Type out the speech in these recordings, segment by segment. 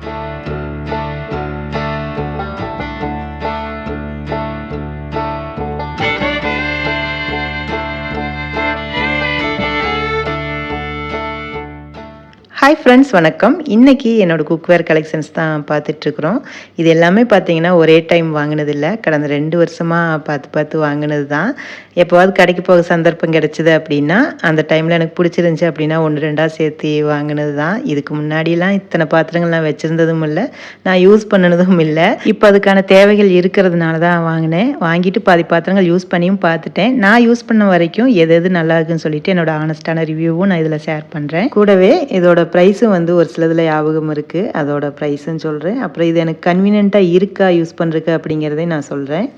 thank you hi friends வணக்கம். இன்றைக்கி என்னோடய குக்வேர் கலெக்ஷன்ஸ் தான் பார்த்துட்ருக்குறோம். இது எல்லாமே பார்த்தீங்கன்னா ஒரே டைம் வாங்கினது இல்லை கடந்த ரெண்டு வருஷமாக பார்த்து பார்த்து வாங்கினது தான் எப்போவாது கடைக்கு போக சந்தர்ப்பம் கிடச்சிது அப்படின்னா அந்த டைமில் எனக்கு பிடிச்சிருந்துச்சி அப்படின்னா ஒன்று ரெண்டாக சேர்த்து வாங்கினது தான் இதுக்கு முன்னாடிலாம் இத்தனை பாத்திரங்கள் நான் வச்சுருந்ததும் இல்லை. நான் யூஸ் பண்ணினதும் இல்லை. இப்போ அதுக்கான தேவைகள் இருக்கிறதுனால தான் வாங்கினேன். வாங்கிட்டு பாதி பாத்திரங்கள் யூஸ் பண்ணியும் பார்த்துட்டேன். நான் யூஸ் பண்ண வரைக்கும் எது எது நல்லா இருக்குன்னு சொல்லிட்டு என்னோட ஆனஸ்டான ரிவ்யூவும் நான் இதில் ஷேர் பண்ணுறேன் கூடவே இதோட ப்ரைஸும் வந்து ஒரு சிலதில் ஞாபகம் இருக்குது அதோட ப்ரைஸும் சொல்கிறேன் அப்புறம் இது எனக்கு கன்வீனியண்ட்டாக இருக்கா யூஸ் பண்ணுறக்கு அப்படிங்கிறதையும் நான் சொல்கிறேன்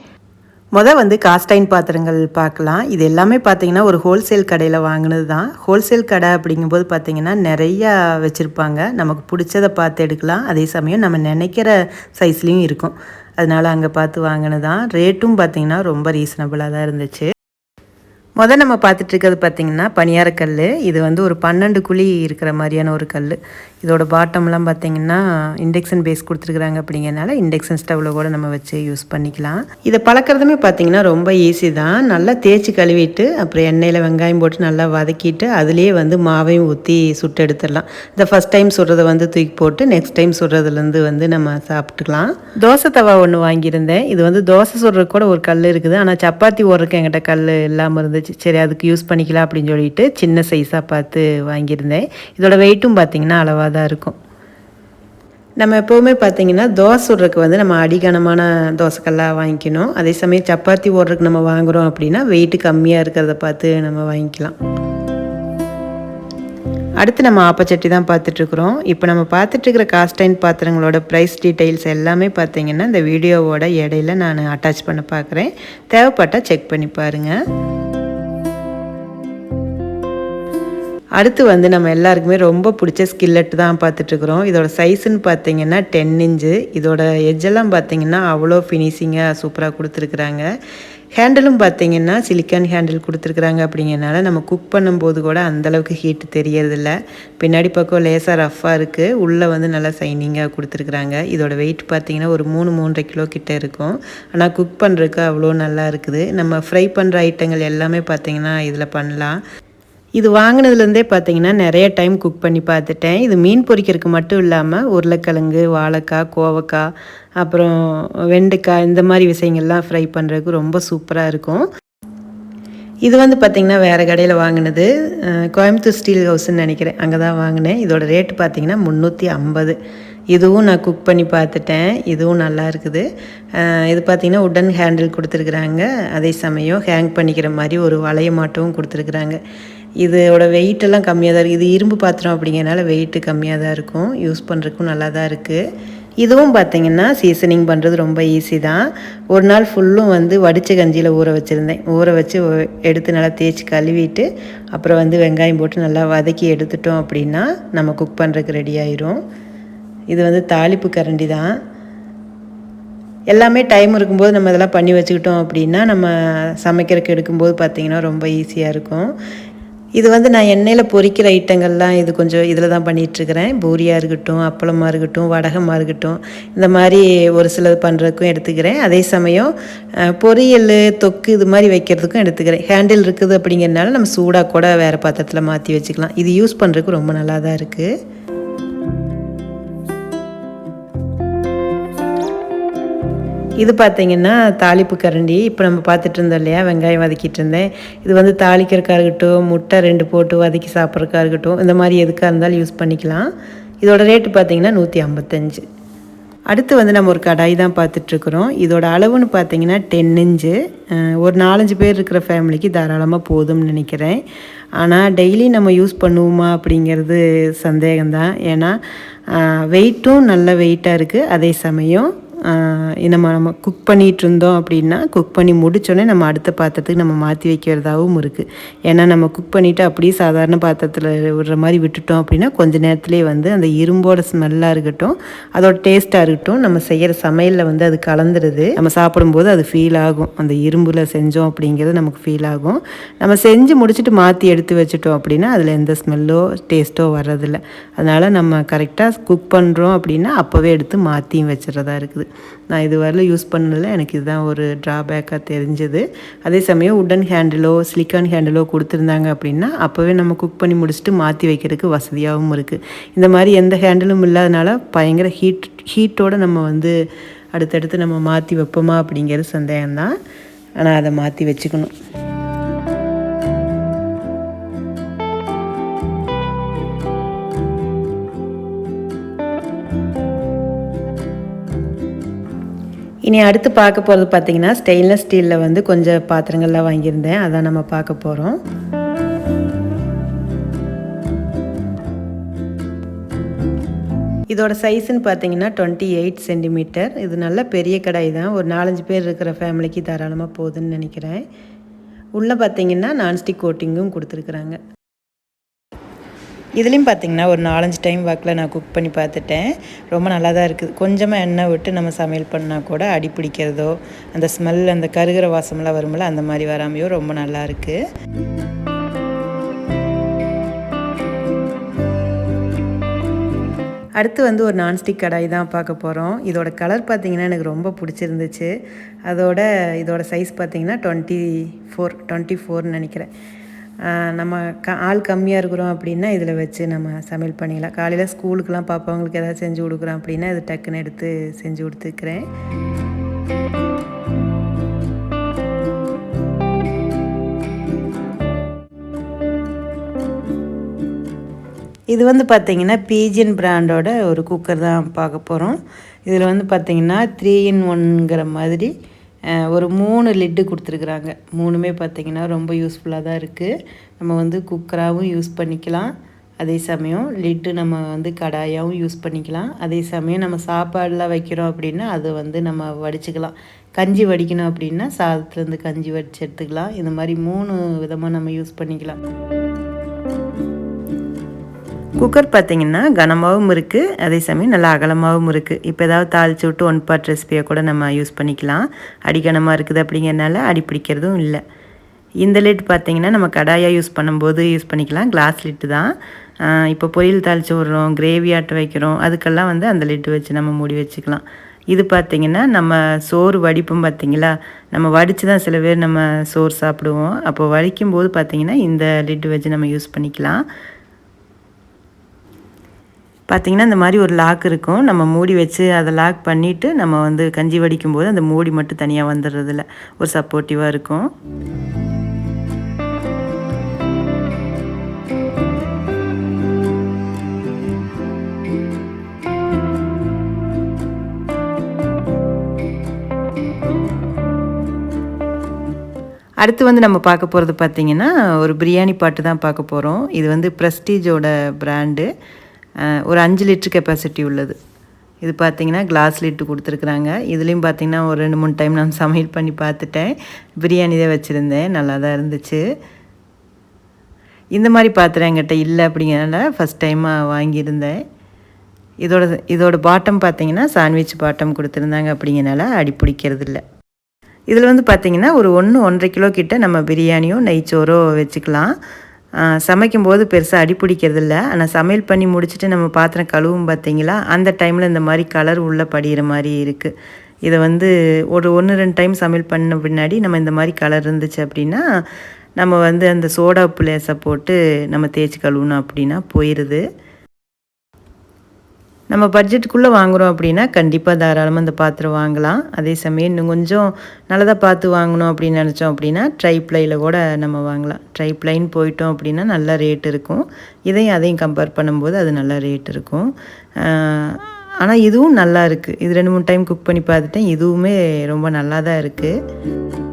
மொதல் வந்து காஸ்டைன் பாத்திரங்கள் பார்க்கலாம். இது எல்லாமே பார்த்தீங்கன்னா ஒரு ஹோல்சேல் கடையில் வாங்கினது தான் ஹோல்சேல் கடை அப்படிங்கும்போது பார்த்தீங்கன்னா நிறையா வச்சுருப்பாங்க. நமக்கு பிடிச்சதை பார்த்து எடுக்கலாம். அதே சமயம் நம்ம நினைக்கிற சைஸ்லேயும் இருக்கும். அதனால் அங்கே பார்த்து வாங்கினது தான் ரேட்டும் பார்த்தீங்கன்னா ரொம்ப ரீசனபிளாக தான் இருந்துச்சு. முதல் நம்ம பார்த்துட்ருக்கிறது பார்த்திங்கன்னா பார்த்திங்கன்னா பனியாரக்கல் இது வந்து ஒரு பன்னெண்டு குழி இருக்கிற மாதிரியான ஒரு கல் இதோட பாட்டம்லாம் பார்த்திங்கன்னா இண்டக்ஷன் பேஸ் கொடுத்துருக்குறாங்க அப்படிங்கிறனால இண்டக்ஷன் ஸ்டவ்வில் கூட நம்ம வச்சு யூஸ் பண்ணிக்கலாம். இதை பழக்கிறதுமே பார்த்திங்கன்னா ரொம்ப ஈஸி தான். நல்லா தேய்ச்சி கழுவிட்டு அப்புறம் எண்ணெயில் வெங்காயம் போட்டு நல்லா வதக்கிட்டு அதுலேயே வந்து மாவையும் ஊற்றி சுட்டு எடுத்துடலாம். இந்த ஃபஸ்ட் டைம் சுடுறதை வந்து தூக்கி போட்டு நெக்ஸ்ட் டைம் சுடுறதுலேருந்து வந்து நம்ம சாப்பிட்டுக்கலாம். தோசை தவா ஒன்று வாங்கியிருந்தேன். இது வந்து தோசை சுடுறதுக்கு கூட ஒரு கல் இருக்குது. ஆனால் சப்பாத்தி ஓடுறதுக்கு என்கிட்ட கல் இல்லாமல் இருந்துச்சு. சரி அதுக்கு யூஸ் பண்ணிக்கலாம் அப்படின்னு சொல்லிட்டு சின்ன சைஸாக பார்த்து வாங்கியிருந்தேன். இதோட வெயிட்டும் பார்த்திங்கன்னா அளவாக தான் இருக்கும். நம்ம எப்போவுமே பார்த்திங்கன்னா தோசை சுடுறதுக்கு வந்து நம்ம அடிகனமான தோசைக்கெல்லாம் வாங்கிக்கணும். அதே சமயம் சப்பாத்தி ஓடுறதுக்கு நம்ம வாங்குகிறோம் அப்படின்னா வெயிட்டு கம்மியாக இருக்கிறத பார்த்து நம்ம வாங்கிக்கலாம். அடுத்து நம்ம ஆப்பச்சட்டி தான் பார்த்துட்ருக்குறோம் இப்போ நம்ம பார்த்துட்ருக்கிற காஸ்டைன் பாத்திரங்களோட ப்ரைஸ் டீட்டெயில்ஸ் எல்லாமே பார்த்தீங்கன்னா இந்த வீடியோவோட இடையில நான் அட்டாச் பண்ண பார்க்குறேன். தேவைப்பட்டால் செக் பண்ணி பாருங்கள் அடுத்து வந்து நம்ம எல்லாருக்குமே ரொம்ப பிடிச்ச ஸ்கில்லட் தான் பார்த்துட்ருக்குறோம் இதோட சைஸுன்னு பார்த்தீங்கன்னா டென் இன்ச்சு இதோட எஜ்ஜெல்லாம் பார்த்தீங்கன்னா அவ்வளோ ஃபினிஷிங்காக சூப்பராக கொடுத்துருக்குறாங்க. ஹேண்டிலும் பார்த்தீங்கன்னா சிலிக்கான் ஹேண்டில் கொடுத்துருக்குறாங்க அப்படிங்கிறனால நம்ம குக் பண்ணும்போது கூட அந்தளவுக்கு ஹீட் தெரியறதில்ல. பின்னாடி பக்கம் லேசாக ரஃப்பாக இருக்குது உள்ளே வந்து நல்லா சைனிங்காக கொடுத்துருக்குறாங்க. இதோட வெயிட் பார்த்திங்கன்னா ஒரு மூணு மூன்றரை கிலோ கிட்டே இருக்கும். ஆனால் குக் பண்ணுறதுக்கு அவ்வளோ நல்லா இருக்குது. நம்ம ஃப்ரை பண்ணுற ஐட்டங்கள் எல்லாமே பார்த்திங்கன்னா இதில் பண்ணலாம். இது வாங்கினதுலேருந்தே பார்த்தீங்கன்னா நிறைய டைம் குக் பண்ணி பார்த்துட்டேன் இது மீன் பொரிக்கிறதுக்கு மட்டும் இல்லாமல் உருளைக்கிழங்கு வாழைக்காய் கோவக்காய் அப்புறம் வெண்டைக்காய் இந்த மாதிரி விஷயங்கள்லாம் ஃப்ரை பண்ணுறதுக்கு ரொம்ப சூப்பராக இருக்கும். இது வந்து பார்த்திங்கன்னா வேறு கடையில் வாங்கினது. கோயம்புத்தூர் ஸ்டீல் ஹவுஸ்ன்னு நினைக்கிறேன். அங்கே தான் வாங்கினேன். இதோட ரேட்டு பார்த்திங்கன்னா முந்நூற்றி ஐம்பது. இதுவும் நான் குக் பண்ணி பார்த்துட்டேன் இதுவும் நல்லா இருக்குது. இது பார்த்திங்கன்னா உடன் ஹேண்டில் கொடுத்துருக்குறாங்க. அதே சமயம் ஹேங் பண்ணிக்கிற மாதிரி ஒரு வளைய மாட்டவும் கொடுத்துருக்குறாங்க. இதோட வெயிட்டெல்லாம் கம்மியாக தான் இருக்குது இது இரும்பு பாத்திரம் அப்படிங்கிறனால வெயிட்டு கம்மியாக தான் இருக்கும். யூஸ் பண்ணுறதுக்கும் நல்லா தான் இருக்குது இதுவும் பார்த்திங்கன்னா சீசனிங் பண்ணுறது ரொம்ப ஈஸி தான். ஒரு நாள் ஃபுல்லும் வந்து வடித்த கஞ்சியில் ஊற வச்சுருந்தேன். ஊற வச்சு எடுத்து நல்லா தேய்ச்சி கழுவிட்டு அப்புறம் வந்து வெங்காயம் போட்டு நல்லா வதக்கி எடுத்துட்டோம் அப்படின்னா நம்ம குக் பண்ணுறதுக்கு ரெடி ஆயிரும். இது வந்து தாளிப்பு கரண்டி தான். எல்லாமே டைம் இருக்கும்போது நம்ம இதெல்லாம் பண்ணி வச்சுக்கிட்டோம் அப்படின்னா நம்ம சமைக்கிறதுக்கு எடுக்கும்போது பார்த்திங்கன்னா ரொம்ப ஈஸியாக இருக்கும். இது வந்து நான் எண்ணெயில் பொறிக்கிற ஐட்டங்கள்லாம் இது கொஞ்சம் இதில் தான் பண்ணிகிட்ருக்கிறேன் பூரியாக இருக்கட்டும் அப்பளமாக இருக்கட்டும் வடகமாக இருக்கட்டும் இந்த மாதிரி ஒரு சிலது பண்ணுறதுக்கும் எடுத்துக்கிறேன். அதே சமயம் பொரியல் தொக்கு இது மாதிரி வைக்கிறதுக்கும் எடுத்துக்கிறேன். ஹேண்டில் இருக்குது அப்படிங்கிறனால நம்ம சூடாக கூட வேறு பாத்திரத்தில் மாற்றி வச்சுக்கலாம். இது யூஸ் பண்ணுறதுக்கு ரொம்ப நல்லா தான் இருக்குது இது பார்த்திங்கன்னா தாளிப்பு கரண்டி. இப்போ நம்ம பார்த்துட்டு இருந்தோம் இல்லையா? வெங்காயம் வதக்கிட்டு இருந்தேன். இது வந்து தாளிக்கிறக்கா இருக்கட்டும் முட்டை ரெண்டு போட்டு வதக்கி சாப்பிட்றக்கா இருக்கட்டும் இந்த மாதிரி எதுக்காக இருந்தாலும் யூஸ் பண்ணிக்கலாம். இதோட ரேட்டு பார்த்திங்கன்னா நூற்றி ஐம்பத்தஞ்சு. அடுத்து வந்து நம்ம ஒரு கடாய் தான் பார்த்துட்ருக்குறோம் இதோட அளவுன்னு பார்த்தீங்கன்னா டென் இன்ச்சு. ஒரு நாலஞ்சு பேர் இருக்கிற ஃபேமிலிக்கு தாராளமாக போதும்னு நினைக்கிறேன். ஆனால் டெய்லி நம்ம யூஸ் பண்ணுவோமா அப்படிங்கிறது சந்தேகம்தான். ஏன்னா வெயிட்டும் நல்ல வெயிட்டாக இருக்குது அதே சமயம் நம்ம நம்ம குக் பண்ணிகிட்டு இருந்தோம் அப்படின்னா குக் பண்ணி முடித்தோடனே நம்ம அடுத்த பாத்திரத்துக்கு நம்ம மாற்றி வைக்கிறதாகவும் இருக்குது ஏன்னா நம்ம குக் பண்ணிவிட்டு அப்படியே சாதாரண பாத்திரத்தில் விடுற மாதிரி விட்டுட்டோம் அப்படின்னா கொஞ்ச நேரத்துலேயே வந்து அந்த இரும்போட ஸ்மெல்லாக இருக்கட்டும் அதோட டேஸ்ட்டாக இருக்கட்டும் நம்ம செய்கிற சமையலில் வந்து அது கலந்துருது. நம்ம சாப்பிடும்போது அது ஃபீல் ஆகும். அந்த இரும்பில் செஞ்சோம் அப்படிங்கிறது நமக்கு ஃபீல் ஆகும். நம்ம செஞ்சு முடிச்சுட்டு மாற்றி எடுத்து வச்சுட்டோம் அப்படின்னா அதில் எந்த ஸ்மெல்லோ டேஸ்ட்டோ வர்றதில்ல. அதனால் நம்ம கரெக்டாக குக் பண்ணுறோம் அப்படின்னா அப்போவே எடுத்து மாற்றியும் வச்சுறதா இருக்குது. நான் இது யூஸ் பண்ணதில் எனக்கு இதுதான் ஒரு ட்ராபேக்காக தெரிஞ்சது. அதே சமயம் உட்டன் ஹேண்டிலோ சிலிக்கான் ஹேண்டிலோ கொடுத்துருந்தாங்க அப்படின்னா அப்போவே நம்ம குக் பண்ணி முடிச்சுட்டு மாற்றி வைக்கிறதுக்கு வசதியாகவும் இருக்குது இந்த மாதிரி எந்த ஹேண்டிலும் இல்லாதனால பயங்கர ஹீட் ஹீட்டோடு நம்ம வந்து அடுத்தடுத்து நம்ம மாற்றி வைப்போமா அப்படிங்கிறது சந்தேகம்தான். ஆனால் அதை மாற்றி வச்சுக்கணும். இனி அடுத்து பார்க்க போகிறது பார்த்தீங்கன்னா ஸ்டெயின்லெஸ் ஸ்டீலில் வந்து கொஞ்சம் பாத்திரங்கள்லாம் வாங்கியிருந்தேன். அதான் நம்ம பார்க்க போகிறோம் இதோட சைஸ்ன்னு பார்த்தீங்கன்னா டுவெண்ட்டி எயிட் சென்டிமீட்டர் இது நல்ல பெரிய கடாய் தான். ஒரு நாலஞ்சு பேர் இருக்கிற ஃபேமிலிக்கு தாராளமாக போகுதுன்னு நினைக்கிறேன். உள்ளே பார்த்தீங்கன்னா நான்ஸ்டிக் கோட்டிங்கும் கொடுத்துருக்குறாங்க. இதுலேயும் பார்த்தீங்கன்னா ஒரு நாலஞ்சு டைம் வாக்கில் நான் குக் பண்ணி பார்த்துட்டேன். ரொம்ப நல்லா தான் இருக்குது. கொஞ்சமாக எண்ணெய் விட்டு நம்ம சமையல் பண்ணால் கூட அடி பிடிக்கிறதோ அந்த ஸ்மெல் அந்த கருகிற வாசமெல்லாம் வரும்ல அந்த மாதிரி வராமையோ ரொம்ப நல்லா இருக்குது அடுத்து வந்து ஒரு நான்ஸ்டிக் கடாய் தான் பார்க்க போகிறோம் இதோட கலர் பார்த்திங்கன்னா எனக்கு ரொம்ப பிடிச்சிருந்துச்சு. அதோட இதோட சைஸ் பார்த்தீங்கன்னா டுவெண்ட்டி ஃபோர் டுவெண்ட்டி ஃபோர்னு நினைக்கிறேன். நம்ம க ஆள் கம்மியாக இருக்கிறோம் அப்படின்னா இதில் வச்சு நம்ம சமையல் பண்ணிக்கலாம் காலையில் ஸ்கூலுக்கெலாம் பாப்பாங்களுக்கு ஏதாவது செஞ்சு கொடுக்குறோம் அப்படின்னா இது டக்குன்னு எடுத்து செஞ்சு கொடுத்துக்கிறேன். இது வந்து பார்த்திங்கன்னா பீஜியன் பிராண்டோட ஒரு குக்கர் தான் பார்க்க போகிறோம் இதில் வந்து பார்த்திங்கன்னா த்ரீ இன் ஒன்ங்கிற மாதிரி ஒரு மூணு லிட்டு கொடுத்துருக்குறாங்க. மூணுமே பார்த்திங்கன்னா ரொம்ப யூஸ்ஃபுல்லாக தான் இருக்குது நம்ம வந்து குக்கராகவும் யூஸ் பண்ணிக்கலாம். அதே சமயம் லிட்டு நம்ம வந்து கடாயாகவும் யூஸ் பண்ணிக்கலாம். அதே சமயம் நம்ம சாப்பாடெலாம் வைக்கிறோம் அப்படின்னா அதை வந்து நம்ம வடிச்சுக்கலாம். கஞ்சி வடிக்கணும் அப்படின்னா சாதத்துலேருந்து கஞ்சி வடித்து எடுத்துக்கலாம். இந்த மாதிரி மூணு விதமாக நம்ம யூஸ் பண்ணிக்கலாம். குக்கர் பார்த்தீங்கன்னா கனமாகவும் இருக்குது அதே சமயம் நல்லா அகலமாகவும் இருக்குது இப்போ ஏதாவது தாளித்து விட்டு ஒன் பார்ட் ரெசிபியை கூட நம்ம யூஸ் பண்ணிக்கலாம். அடிக்கனமாக இருக்குது அப்படிங்கிறனால அடி பிடிக்கிறதும் இல்லை. இந்த லிட் பார்த்தீங்கன்னா நம்ம கடாயாக யூஸ் பண்ணும்போது யூஸ் பண்ணிக்கலாம். கிளாஸ் லிட்டு தான். இப்போ பொரியல் தாளித்து விட்றோம் கிரேவி ஆட்ட வைக்கிறோம் அதுக்கெல்லாம் வந்து அந்த லிட்டு வச்சு நம்ம மூடி வச்சுக்கலாம். இது பார்த்திங்கன்னா நம்ம சோறு வடிப்பும் பார்த்தீங்களா? நம்ம வடித்து தான் சில பேர் நம்ம சோறு சாப்பிடுவோம். அப்போ வடிக்கும் போது பார்த்திங்கன்னா இந்த லிட்டு வச்சு நம்ம யூஸ் பண்ணிக்கலாம். பார்த்திங்கன்னா இந்த மாதிரி ஒரு லாக் இருக்கும். நம்ம மூடி வச்சு அதை லாக் பண்ணிவிட்டு நம்ம வந்து கஞ்சி வடிக்கும் போது அந்த மூடி மட்டும் தனியாக வந்துடுறதில்ல. ஒரு சப்போர்ட்டிவாக இருக்கும். அடுத்து வந்து நம்ம பார்க்க போகிறது பார்த்திங்கன்னா ஒரு பிரியாணி பாட்டு தான் பார்க்க போகிறோம் இது வந்து ப்ரெஸ்டீஜோட பிராண்டு ஒரு அஞ்சு லிட்டர் கெப்பாசிட்டி உள்ளது. இது பார்த்தீங்கன்னா கிளாஸ் லிட்டு கொடுத்துருக்குறாங்க. இதுலேயும் பார்த்தீங்கன்னா ஒரு ரெண்டு மூணு டைம் நான் சமையல் பண்ணி பார்த்துட்டேன் பிரியாணி தான் வச்சுருந்தேன். நல்லா தான் இருந்துச்சு. இந்த மாதிரி பாத்திரம் என்கிட்ட இல்லை அப்படிங்கிறனால ஃபஸ்ட் டைமாக வாங்கியிருந்தேன். இதோட இதோட பாட்டம் பார்த்தீங்கன்னா சாண்ட்விச் பாட்டம் கொடுத்துருந்தாங்க அப்படிங்கிறனால அடி பிடிக்கிறது இல்லை. இதில் வந்து பார்த்திங்கன்னா ஒரு ஒன்று ஒன்றரை கிலோ கிட்ட நம்ம பிரியாணியோ நெய்ச்சோரோ வச்சுக்கலாம். சமைக்கும்போது பெருசாக அடி பிடிக்கிறதில்ல. ஆனால் சமையல் பண்ணி முடிச்சுட்டு நம்ம பாத்திரம் கழுவும் பார்த்தீங்களா அந்த டைமில் இந்த மாதிரி கலர் உள்ளே படிகிற மாதிரி இருக்குது இதை வந்து ஒரு ஒன்று ரெண்டு டைம் சமையல் பண்ண பின்னாடி நம்ம இந்த மாதிரி கலர் இருந்துச்சு அப்படின்னா நம்ம வந்து அந்த சோடா உப்பு லேசாக போட்டு நம்ம தேய்ச்சி கழுவுனோம் அப்படின்னா போயிடுது நம்ம பட்ஜெட்டுக்குள்ளே வாங்குகிறோம் அப்படின்னா கண்டிப்பாக தாராளமாக அந்த பாத்திரம் வாங்கலாம். அதே சமயம் இன்னும் கொஞ்சம் நல்லதாக பார்த்து வாங்கணும் அப்படின்னு நினச்சோம் அப்படின்னா ட்ரை ப்ளையில் கூட நம்ம வாங்கலாம். ட்ரை ப்ளைன் போயிட்டோம் அப்படின்னா நல்ல ரேட் இருக்கும். இதையும் அதையும் கம்பேர் பண்ணும்போது அது நல்ல ரேட் இருக்கும். ஆனால் இதுவும் நல்லா இருக்குது இது ரெண்டு மூணு டைம் குக் பண்ணி பார்த்துட்டேன். இதுவுமே ரொம்ப நல்லா தான் இருக்குது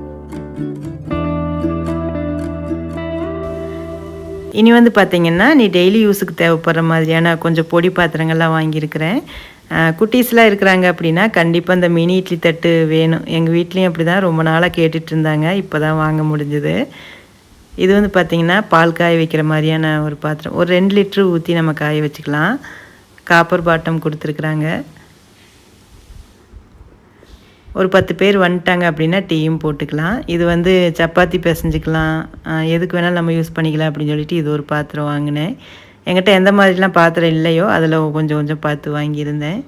இனி வந்து பார்த்திங்கன்னா நீ டெய்லி யூஸுக்கு தேவைப்படுற மாதிரியான கொஞ்சம் பொடி பாத்திரங்கள்லாம் வாங்கியிருக்கிறேன். குட்டீஸ்லாம் இருக்கிறாங்க அப்படின்னா கண்டிப்பாக இந்த மினி இட்லி தட்டு வேணும். எங்கள் வீட்லேயும் அப்படி தான் ரொம்ப நாளாக கேட்டுட்டு இருந்தாங்க. இப்போ தான் வாங்க முடிஞ்சது. இது வந்து பார்த்திங்கன்னா பால் காய வைக்கிற மாதிரியான ஒரு பாத்திரம். ஒரு ரெண்டு லிட்ரு ஊற்றி நம்ம காய வச்சுக்கலாம். காப்பர் பாட்டம் கொடுத்துருக்குறாங்க. ஒரு பத்து பேர் வந்துட்டாங்க அப்படின்னா டீயும் போட்டுக்கலாம். இது வந்து சப்பாத்தி பிசைஞ்சிக்கலாம். எதுக்கு வேணாலும் நம்ம யூஸ் பண்ணிக்கலாம் அப்படின்னு சொல்லிட்டு இது ஒரு பாத்திரம் வாங்கினேன். என்கிட்ட எந்த மாதிரிலாம் பாத்திரம் இல்லையோ அதில் கொஞ்சம் கொஞ்சம் பார்த்து வாங்கியிருந்தேன்.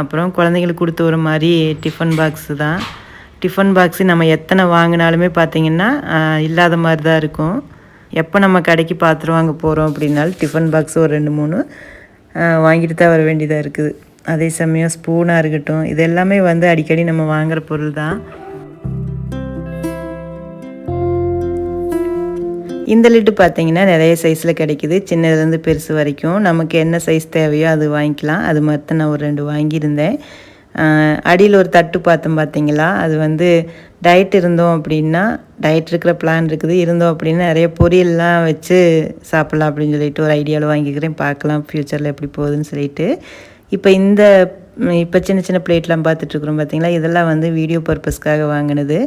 அப்புறம் குழந்தைங்களுக்கு கொடுத்து ஒரு மாதிரி டிஃபன் பாக்ஸு தான். டிஃபன் பாக்ஸு நம்ம எத்தனை வாங்கினாலுமே பார்த்திங்கன்னா இல்லாத மாதிரி தான் இருக்கும். எப்போ நம்ம கடைக்கு பாத்திரம் வாங்க போகிறோம் அப்படின்னாலும் டிஃபன் பாக்ஸ் ஒரு ரெண்டு மூணு வாங்கிட்டு தான் வர வேண்டியதாக இருக்குது. அதே சமயம் ஸ்பூனாக இருக்கட்டும் இது எல்லாமே வந்து அடிக்கடி நம்ம வாங்குகிற பொருள் தான். இந்த லிட்டு பார்த்தீங்கன்னா நிறைய சைஸில் கிடைக்குது. சின்னதுலேருந்து பெருசு வரைக்கும். நமக்கு என்ன சைஸ் தேவையோ அது வாங்கிக்கலாம். அது மாதிரி நான் ஒரு ரெண்டு வாங்கியிருந்தேன். அடியில் ஒரு தட்டு பார்த்தோம் பார்த்தீங்களா? அது வந்து டயட் இருந்தோம் அப்படின்னா டயட் இருக்கிற பிளான் இருக்குது. இருந்தோம் அப்படின்னா நிறைய பொரியல்லாம் வச்சு சாப்பிட்லாம் அப்படின்னு சொல்லிட்டு ஒரு ஐடியாவில் வாங்கிக்கிறேன். பார்க்கலாம் ஃப்யூச்சரில் எப்படி போகுதுன்னு சொல்லிட்டு. இப்போ இந்த இப்போ சின்ன சின்ன பிளேட்லாம் பார்த்துட்ருக்குறோம் பார்த்தீங்களா இதெல்லாம் வந்து வீடியோ பர்பஸ்க்காக வாங்கினது.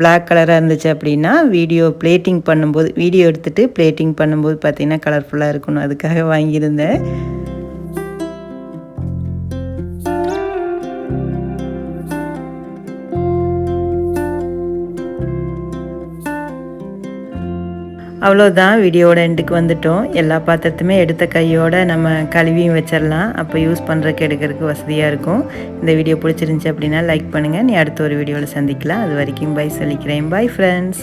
பிளாக் கலராக இருந்துச்சு அப்படின்னா வீடியோ பிளேட்டிங் பண்ணும்போது வீடியோ எடுத்துகிட்டு பிளேட்டிங் பண்ணும்போது பார்த்திங்கன்னா கலர்ஃபுல்லாக இருக்கணும். அதுக்காக வாங்கியிருந்தேன். அவ்வளோதான் வீடியோட எண்டுக்கு வந்துட்டோம். எல்லா பாத்திரத்துமே எடுத்த கையோட நம்ம கழுவியும் வச்சிடலாம் அப்போ யூஸ் பண்ணுறதுக்கு எடுக்கிறதுக்கு வசதியாக இருக்கும். இந்த வீடியோ பிடிச்சிருந்துச்சி அப்படின்னா லைக் பண்ணுங்கள் நீ அடுத்த ஒரு வீடியோவில் சந்திக்கலாம். அது வரைக்கும் பை சொல்லிக்கிறேன். Bye friends